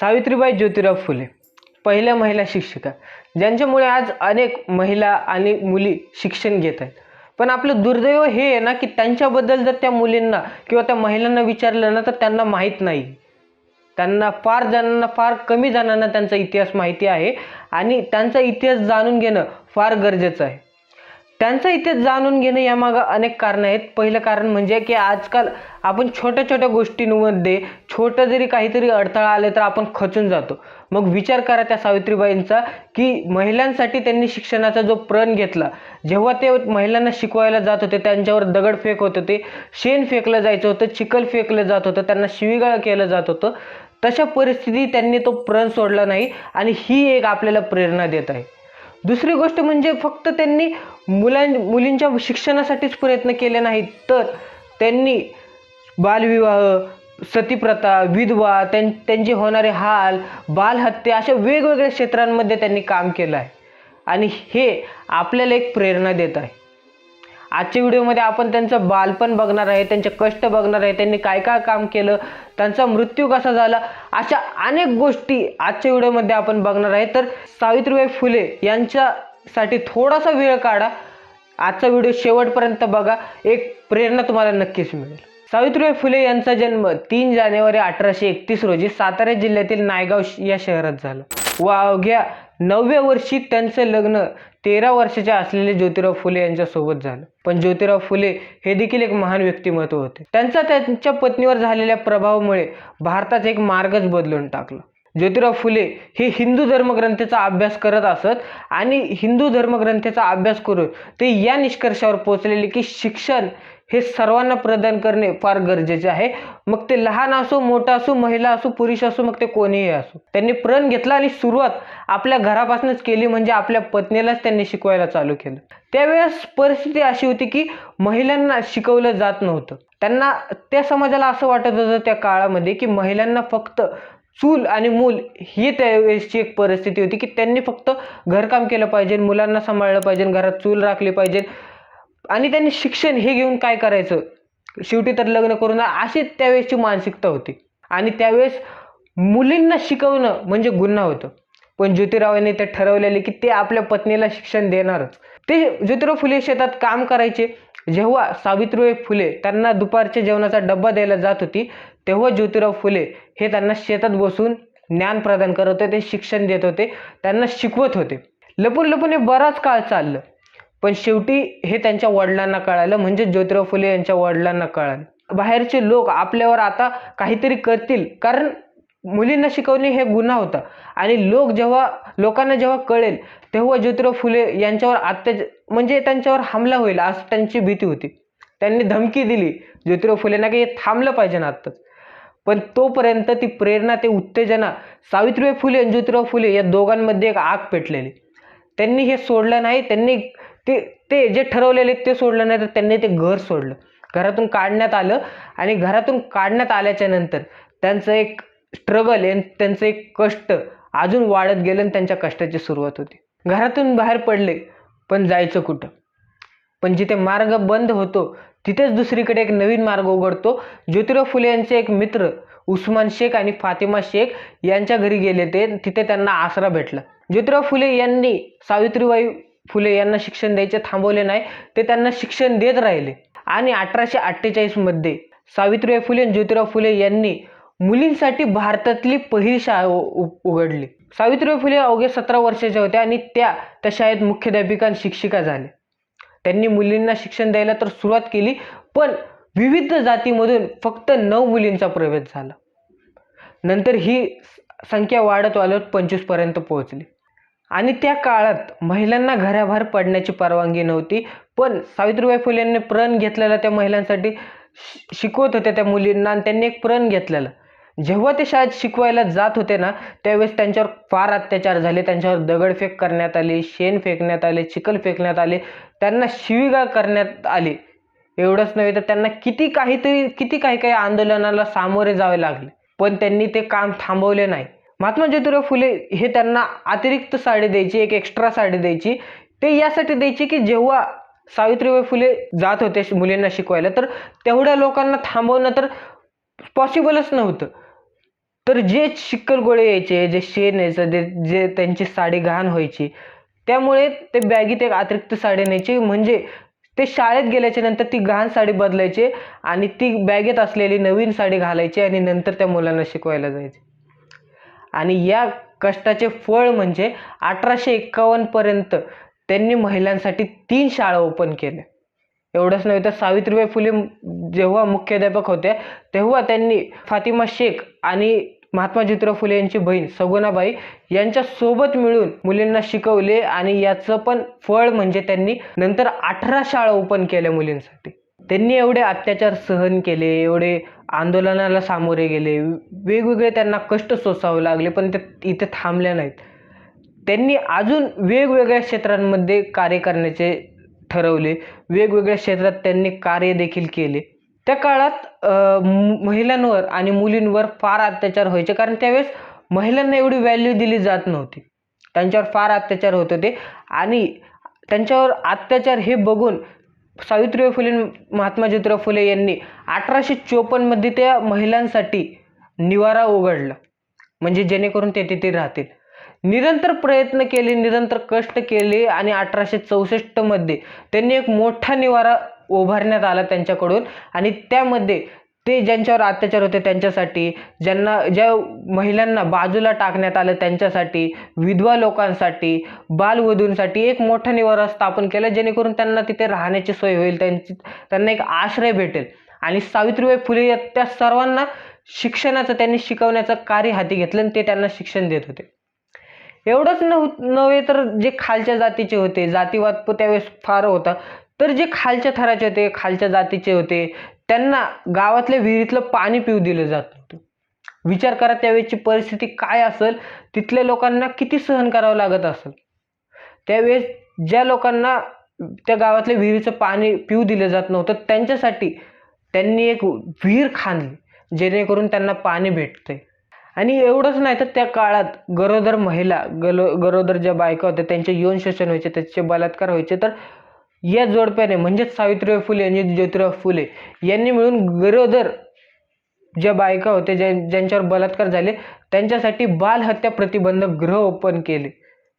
सावित्रीबाई ज्योतिराव फुले पहिल्या महिला शिक्षिका ज्यांच्यामुळे आज अनेक महिला आणि मुली शिक्षण घेत आहेत. पण आपलं दुर्दैव हे आहे ना की त्यांच्याबद्दल जर त्या मुलींना किंवा त्या महिलांना विचारलं ना तर त्यांना माहीत नाही. त्यांना फार जणांना फार कमी जणांना त्यांचा इतिहास माहिती आहे आणि त्यांचा इतिहास जाणून घेणं फार गरजेचं आहे. त्यांचा इतिहास जाणून घेणं यामागं अनेक कारणं आहेत. पहिलं कारण म्हणजे की आजकाल आपण छोट्या छोट्या गोष्टींमध्ये छोटं जरी काहीतरी अडथळा आले तर आपण खचून जातो. मग विचार करा त्या सावित्रीबाईंचा की महिलांसाठी त्यांनी शिक्षणाचा जो प्रण घेतला जेव्हा ते महिलांना शिकवायला जात होते त्यांच्यावर दगड फेक होत होते शेण फेकलं जायचं होतं चिखल फेकलं जात होतं त्यांना शिवीगाळ केलं जात होतं तशा परिस्थितीत त्यांनी तो प्रण सोडला नाही आणि ही एक आपल्याला प्रेरणा देत आहे. दुसरी गोष्ट म्हणजे फक्त त्यांनी मुलां मुलींच्या शिक्षणासाठीच प्रयत्न केले नाहीत तर त्यांनी बालविवाह सतीप्रथा विधवा त्यां त्यांचे होणारे हाल बालहत्या अशा वेगवेगळ्या क्षेत्रांमध्ये त्यांनी काम केलं आहे आणि हे आपल्याला एक प्रेरणा देत आहे. आजच्या व्हिडिओमध्ये आपण त्यांचं बालपण बघणार आहे त्यांचे कष्ट बघणार आहे त्यांनी काय काय काम केलं त्यांचा मृत्यू कसा झाला अशा अनेक गोष्टी आजच्या व्हिडिओमध्ये आपण बघणार आहे. तर सावित्रीबाई फुले यांच्यासाठी थोडासा वेळ काढा. आजचा व्हिडिओ शेवटपर्यंत बघा. एक प्रेरणा तुम्हाला नक्कीच मिळेल. सावित्रीबाई फुले यांचा जन्म तीन जानेवारी अठराशे एकतीस रोजी सातारा जिल्ह्यातील नायगाव श- या शहरात झाला. व अवघ्या नवव्या वर्षी त्यांचं लग्न तेरा वर्षाचे असलेले ज्योतिराव फुले यांच्यासोबत झालं. पण ज्योतिराव फुले हे देखील एक महान व्यक्तिमत्व होते. त्यांचा त्यांच्या पत्नीवर झालेल्या प्रभावामुळे भारताचा एक मार्गच बदलून टाकला. ज्योतिराव फुले हे हिंदू धर्मग्रंथाचा अभ्यास करत असत आणि हिंदू धर्मग्रंथाचा अभ्यास करून ते या निष्कर्षावर पोचलेले की शिक्षण हे सर्वांना प्रदान करणे फार गरजेचे आहे. मग ते लहान असो मोठा असो महिला असो पुरुष असो मग ते कोणीही असो. त्यांनी प्रण घेतला आणि सुरुवात आपल्या घरापासूनच केली म्हणजे आपल्या पत्नीलाच त्यांनी शिकवायला चालू केलं. त्यावेळेस परिस्थिती अशी होती की महिलांना शिकवलं जात नव्हतं. त्यांना त्या समाजाला असं वाटत होतं त्या काळामध्ये की महिलांना फक्त चूल आणि मूल ही त्यावेळेसची एक परिस्थिती होती की त्यांनी फक्त घरकाम केलं पाहिजे मुलांना सांभाळलं पाहिजे घरात चूल राखली पाहिजे. आणि त्यांनी शिक्षण हे घेऊन काय करायचं? शेवटी तर लग्न करून अशी त्यावेळेसची मानसिकता होती. आणि त्यावेळेस मुलींना शिकवणं म्हणजे गुन्हा होतं. पण ज्योतिरावांनी ते ठरवलेले की ते आपल्या पत्नीला शिक्षण देणारच. ते ज्योतिराव फुले शेतात काम करायचे. जेव्हा सावित्रीबाई फुले त्यांना दुपारच्या जेवणाचा डब्बा द्यायला जात होती तेव्हा ज्योतिराव फुले हे त्यांना शेतात बसून ज्ञान प्रदान करत होते ते शिक्षण देत होते त्यांना शिकवत होते. लपून लपून हे बराच काळ चाललं. पण शेवटी हे त्यांच्या वडिलांना कळालं म्हणजे ज्योतिराव फुले यांच्या वडिलांना कळालं. बाहेरचे लोक आपल्यावर आता काहीतरी करतील कारण मुलींना शिकवणे हे गुन्हा होता. आणि लोक जेव्हा लोकांना जेव्हा कळेल तेव्हा ज्योतिराव फुले यांच्यावर अत्याच म्हणजे त्यांच्यावर हमला होईल असं त्यांची भीती होती. त्यांनी धमकी दिली ज्योतिराव फुलेंना की हे थांबलं पाहिजे ना आत्ताच. पण तोपर्यंत ती प्रेरणा ते उत्तेजना सावित्रीबाई फुले आणि ज्योतिराव फुले या दोघांमध्ये एक आग पेटलेली. त्यांनी हे सोडलं नाही त्यांनी ते ते जे ठरवलेले ते सोडलं नाही तर त्यांनी ते घर सोडलं. घरातून काढण्यात आलं आणि घरातून काढण्यात आल्याच्यानंतर त्यांचं एक स्ट्रगल त्यांचं एक कष्ट अजून वाढत गेलं आणि त्यांच्या कष्टाची सुरुवात होती. घरातून बाहेर पडले पण जायचं कुठं? पण जिथे मार्ग बंद होतो तिथेच दुसरीकडे एक नवीन मार्ग उघडतो. ज्योतिराव फुले यांचे एक मित्र उस्मान शेख आणि फातिमा शेख यांच्या घरी गेले ते तिथे त्यांना आसरा भेटला. ज्योतिराव फुले यांनी सावित्रीबाई फुले यांना शिक्षण द्यायचे थांबवले नाही ते त्यांना शिक्षण देत राहिले. आणि अठराशे अठ्ठेचाळीसमध्ये सावित्रीबाई फुले आणि ज्योतिराव फुले यांनी मुलींसाठी भारतातली पहिली शाळा उ- उ- उघडली. सावित्रीबाई फुले अवघ्या सतरा वर्षाच्या होत्या आणि त्या त्या शाळेत मुख्याध्यापिका आणि शिक्षिका झाल्या. त्यांनी मुलींना शिक्षण द्यायला तर सुरुवात केली पण विविध जातीमधून फक्त नऊ मुलींचा प्रवेश झाला. नंतर ही संख्या वाढत वाढत पंचवीसपर्यंत पोहोचली. आणि त्या काळात महिलांना घराबाहेर पडण्याची परवानगी नव्हती. पण सावित्रीबाई फुलेंनी यांनी प्रण घेतलेला त्या महिलांसाठी शिकवत होत्या त्या मुलींना आणि त्यांनी एक प्रण घेतलेला. जेव्हा ते शाळेत शिकवायला जात होते ना त्यावेळेस त्यांच्यावर फार अत्याचार झाले. त्यांच्यावर दगडफेक करण्यात आली शेण फेकण्यात आले चिखल फेकण्यात आले. त्यांना शिवीगाळ करण्यात आली. एवढंच नव्हे तर त्यांना किती काहीतरी किती काही काही आंदोलनाला सामोरे जावे लागले. पण त्यांनी ते काम थांबवले नाही. महात्मा ज्योतिराव फुले हे त्यांना अतिरिक्त साडी द्यायची एक एक्स्ट्रा साडी द्यायची. ते यासाठी द्यायची की जेव्हा सावित्रीबाई फुले जात होते मुलींना शिकवायला तर तेवढ्या लोकांना थांबवणं तर पॉसिबलच नव्हतं. तर जे चिखल गोळे यायचे जे शेण यायचं जे जे त्यांची साडी घाण व्हायची त्यामुळे ते बॅगीत एक अतिरिक्त साडी न्यायची. म्हणजे ते शाळेत गेल्याच्यानंतर ती घाण साडी बदलायची आणि ती बॅगेत असलेली नवीन साडी घालायची आणि नंतर त्या मुलांना शिकवायला जायचे. आणि या कष्टाचे फळ म्हणजे अठराशे एक्कावन्नपर्यंत त्यांनी महिलांसाठी तीन शाळा ओपन केल्या. एवढंच नव्हे तर सावित्रीबाई फुले जेव्हा मुख्याध्यापक होत्या तेव्हा त्यांनी फातिमा शेख आणि महात्मा ज्योतिराव फुले यांची बहीण सगुणाबाई यांच्यासोबत मिळून मुलींना शिकवले आणि याचं पण फळ म्हणजे त्यांनी नंतर अठरा शाळा ओपन केल्या मुलींसाठी. त्यांनी एवढे अत्याचार सहन केले एवढे आंदोलनाला सामोरे गेले वेगवेगळे त्यांना कष्ट सोसावे लागले पण ते इथे थांबल्या नाहीत. त्यांनी अजून वेगवेगळ्या क्षेत्रांमध्ये कार्य करण्याचे ठरवले वेगवेगळ्या क्षेत्रात त्यांनी कार्य देखील केले. त्या काळात महिलांवर आणि मुलींवर फार अत्याचार व्हायचे कारण त्यावेळेस महिलांना एवढी व्हॅल्यू दिली जात नव्हती. त्यांच्यावर फार अत्याचार होत होते आणि त्यांच्यावर अत्याचार हे बघून सावित्रीबाई फुले महात्मा ज्योतिराव फुले यांनी अठराशे चोपन्नमध्ये त्या महिलांसाठी निवारा उघडला. म्हणजे जेणेकरून ते तिथे राहतील. निरंतर प्रयत्न केले निरंतर कष्ट केले आणि अठराशे चौसष्टमध्ये त्यांनी एक मोठा निवारा उभारण्यात आला त्यांच्याकडून. आणि त्यामध्ये ते ज्यांच्यावर अत्याचार होते त्यांच्यासाठी ज्यांना ज्या महिलांना बाजूला टाकण्यात आलं त्यांच्यासाठी विधवा लोकांसाठी बालवधूंसाठी एक मोठा निवारा स्थापन केला जेणेकरून त्यांना तिथे राहण्याची सोय होईल त्यांची त्यांना एक आश्रय भेटेल. आणि सावित्रीबाई फुले या त्या सर्वांना शिक्षणाचं त्यांनी शिकवण्याचं कार्य हाती घेतलं आणि ते त्यांना शिक्षण देत होते. एवढंच नव्ह नव्हे तर जे खालच्या जातीचे होते जातीवाद त्यावेळेस फार होता. तर जे खालच्या थराचे होते खालच्या जातीचे होते त्यांना गावातल्या विहिरीतलं पाणी पिऊ दिलं जात नव्हतं विचार करा त्यावेळेची परिस्थिती काय असेल तिथल्या लोकांना किती सहन करावं लागत असेल? त्यावेळेस ज्या लोकांना त्या गावातल्या विहिरीचं पाणी पिऊ दिलं जात नव्हतं त्यांच्यासाठी त्यांनी एक विहीर खांदली जेणेकरून त्यांना पाणी भेटते आणि एवढंच नाही तर त्या काळात गरोदर महिला गलो गरोदर ज्या बायका होत्या त्यांचे यौन शोषण व्हायचे त्याचे बलात्कार व्हायचे तर या जोडप्याने म्हणजेच सावित्रीबाई फुले आणि ज्योतिराव फुले यांनी मिळून गरोदर ज्या बायका होत्या ज्या ज्यांच्यावर बलात्कार झाले त्यांच्यासाठी बालहत्या प्रतिबंधक गृह ओपन केले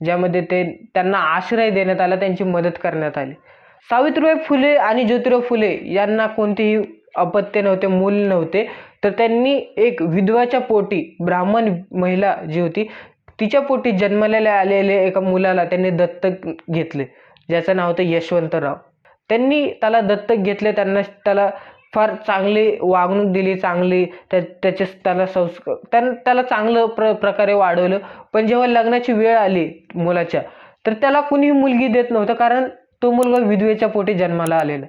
ज्यामध्ये ते त्यांना आश्रय देण्यात आला त्यांची मदत करण्यात आली. सावित्रीबाई फुले आणि ज्योतिराव फुले यांना कोणतेही अपत्य नव्हते मूल नव्हते तर त्यांनी एक विधवाच्या पोटी ब्राह्मण महिला जी होती तिच्या पोटी जन्मलेल्या आलेल्या एका मुलाला त्यांनी दत्तक घेतले. ज्याचं नाव होतं यशवंतराव. त्यांनी त्याला दत्तक घेतले त्यांना त्याला फार चांगली वागणूक दिली चांगली त्या त्याचे त्याला संस्कार त्यां त्याला चांगलं प्र प्रकारे वाढवलं. पण जेव्हा लग्नाची वेळ आली मुलाच्या तर त्याला कुणीही मुलगी देत नव्हतं कारण तो मुलगा विधवेच्या पोटी जन्माला आलेला.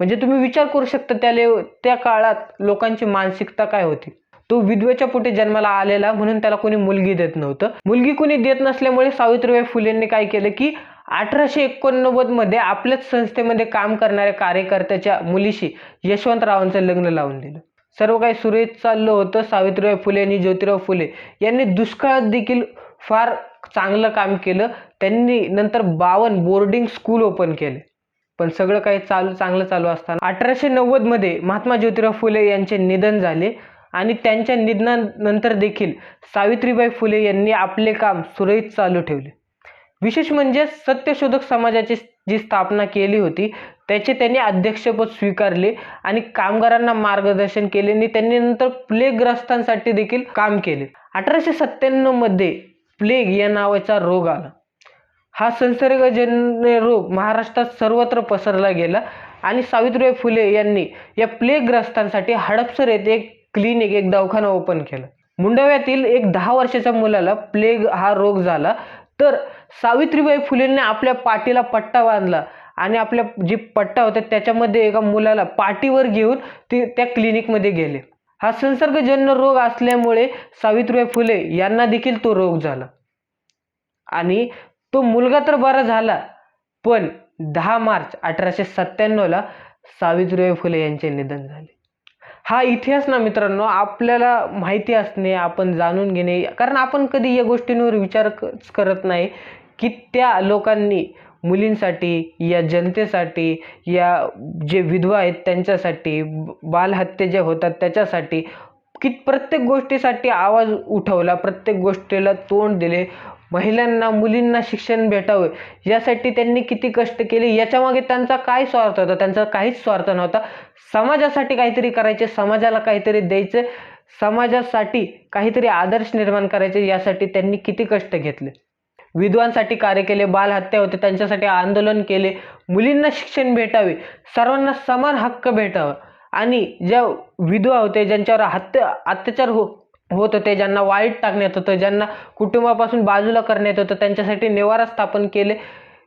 म्हणजे तुम्ही विचार करू शकता त्याले त्या काळात लोकांची मानसिकता काय होती? तो विधवेच्या पोटी जन्माला आलेला म्हणून त्याला कोणी मुलगी देत नव्हतं. मुलगी कोणी देत नसल्यामुळे सावित्रीबाई फुलेंनी काय केलं की अठराशे एकोणनव्वदमध्ये आपल्याच संस्थेमध्ये काम करणाऱ्या कार्यकर्त्याच्या मुलीशी यशवंतरावांचं लग्न लावून दिलं. सर्व काही सुरळीत चाललं होतं. सावित्रीबाई फुले आणि ज्योतिराव फुले यांनी दुष्काळात देखील फार चांगलं काम केलं. त्यांनी नंतर बावन बोर्डिंग स्कूल ओपन केले. पण सगळं काही चालू चांगलं चालू असताना अठराशे नव्वदमध्ये महात्मा ज्योतिराव फुले यांचे निधन झाले आणि त्यांच्या निधनानंतर देखील सावित्रीबाई फुले यांनी आपले काम सुरळीत चालू ठेवले. विशेष म्हणजे सत्यशोधक समाजाची जी स्थापना केली होती त्याचे त्यांनी अध्यक्षपद स्वीकारले आणि कामगारांना मार्गदर्शन केले आणि त्यांनी नंतर प्लेगग्रस्तांसाठी देखील काम केले. अठराशे सत्त्याण्णवमध्ये प्लेग या नावाचा रोग आला. हा संसर्गजन्य रोग महाराष्ट्रात सर्वत्र पसरला गेला आणि सावित्रीबाई फुले यांनी या प्लेगग्रस्तांसाठी हडपसर येथे एक क्लिनिक एक दवाखाना ओपन केला. मुंडव्यातील एक दहा वर्षाच्या मुलाला प्लेग हा रोग झाला. तर सावित्रीबाई फुलेंनी आपल्या पाठीला पट्टा बांधला आणि आपल्या जी पट्टा होता त्याच्यामध्ये एका मुलाला पाठीवर घेऊन ते त्या क्लिनिकमध्ये गेले. हा संसर्गजन्य रोग असल्यामुळे सावित्रीबाई फुले यांना देखील तो रोग झाला. आणि तो मुलगा तर बरा झाला पण दहा मार्च अठराशे सत्त्याण्णवला सावित्रीबाई फुले यांचे निधन झाले. हा इतिहास ना मित्रांनो आपल्याला माहिती असणे आपण जाणून घेणे कारण आपण कधी या गोष्टींवर विचार करत नाही की त्या लोकांनी मुलींसाठी या जनतेसाठी या जे विधवा आहेत त्यांच्यासाठी ब- बालहत्या ज्या होतात त्याच्यासाठी की प्रत्येक गोष्टीसाठी आवाज उठवला प्रत्येक गोष्टीला तोंड दिले. महिलांना मुलींना शिक्षण भेटावं यासाठी त्यांनी किती कष्ट केले याच्यामागे त्यांचा काय स्वार्थ होता? त्यांचा काहीच स्वार्थ नव्हता. समाजासाठी काहीतरी करायचे समाजाला काहीतरी द्यायचं समाजासाठी काहीतरी आदर्श निर्माण करायचे यासाठी त्यांनी किती कष्ट घेतले? विधवांसाठी कार्य केले बालहत्या होते त्यांच्यासाठी आंदोलन केले मुलींना शिक्षण भेटावे सर्वांना समान हक्क भेटावा. आणि ज्या विधवा होते ज्यांच्यावर हत्या अत्याचार हो होत होते ज्यांना वाईट टाकण्यात होतं ज्यांना कुटुंबापासून बाजूला करण्यात होतं त्यांच्यासाठी निवारा स्थापन केले.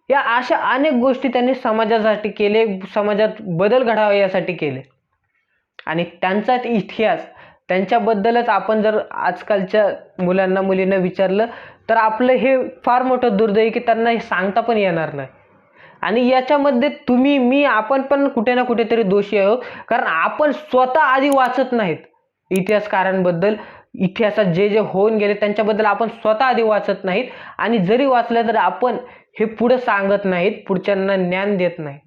या अशा अनेक गोष्टी त्यांनी समाजासाठी केले समाजात बदल घडावा यासाठी केले. आणि त्यांचाच इतिहास त्यांच्याबद्दलच आपण जर आजकालच्या मुलांना मुलींना विचारलं तर आपलं हे फार मोठं दुर्दैव की त्यांना हे सांगता पण येणार नाही. आणि याच्यामध्ये तुम्ही मी आपण पण कुठे ना कुठेतरी दोषी आहोत. कारण आपण स्वतः आधी वाचत नाहीत इतिहासकारांबद्दल. इतिहासात जे जे होऊन गेले त्यांच्याबद्दल आपण स्वतः आधी वाचत नाहीत. आणि जरी वाचलं तर आपण हे पुढं सांगत नाहीत पुढच्यांना ज्ञान देत नाही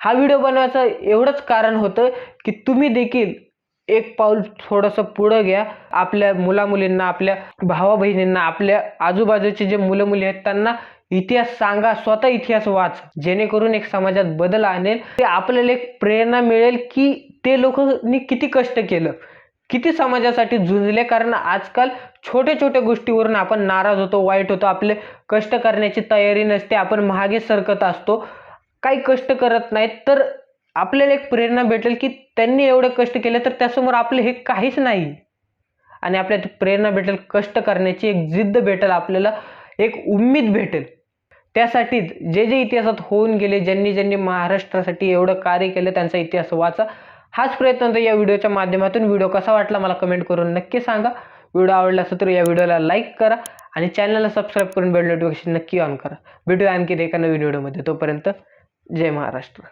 हा व्हिडिओ बनवायचं एवढंच कारण होतं की तुम्ही देखील एक पाऊल थोडंसं पुढं घ्या. आपल्या मुलामुलींना आपल्या भावा बहिणींना आपल्या आजूबाजूचे जे मुलं मुली आहेत त्यांना इतिहास सांगा स्वतः इतिहास वाच. जेणेकरून एक समाजात बदल आणेल. ते आपल्याला एक प्रेरणा मिळेल की ते लोकांनी किती कष्ट केलं. किती समाजासाठी झुंजले? कारण आजकाल छोट्या छोट्या गोष्टीवरून आपण नाराज होतो वाईट होतो. आपले कष्ट करण्याची तयारी नसते. आपण महागे सरकत असतो. काही कष्ट करत नाहीत. तर आपल्याला एक प्रेरणा भेटेल की त्यांनी एवढे कष्ट केले तर त्यासमोर आपले हे काहीच नाही. आणि आपल्याला प्रेरणा भेटेल कष्ट करण्याची एक जिद्द भेटेल आपल्याला एक उम्मीद भेटेल. त्यासाठीच जे जे इतिहासात होऊन गेले ज्यांनी ज्यांनी महाराष्ट्रासाठी एवढं कार्य केलं त्यांचा इतिहास वाचा. हाच प्रयत्न होता या व्हिडिओच्या माध्यमातून. व्हिडिओ कसा वाटला मला कमेंट करून नक्की सांगा. व्हिडिओ आवडला असेल तर या व्हिडिओला लाईक करा आणि चॅनलला सबस्क्राईब करून बेल नोटिफिकेशन नक्की ऑन करा. भेटूया आणखी एका नवीन व्हिडिओमध्ये. तोपर्यंत जय महाराष्ट्र.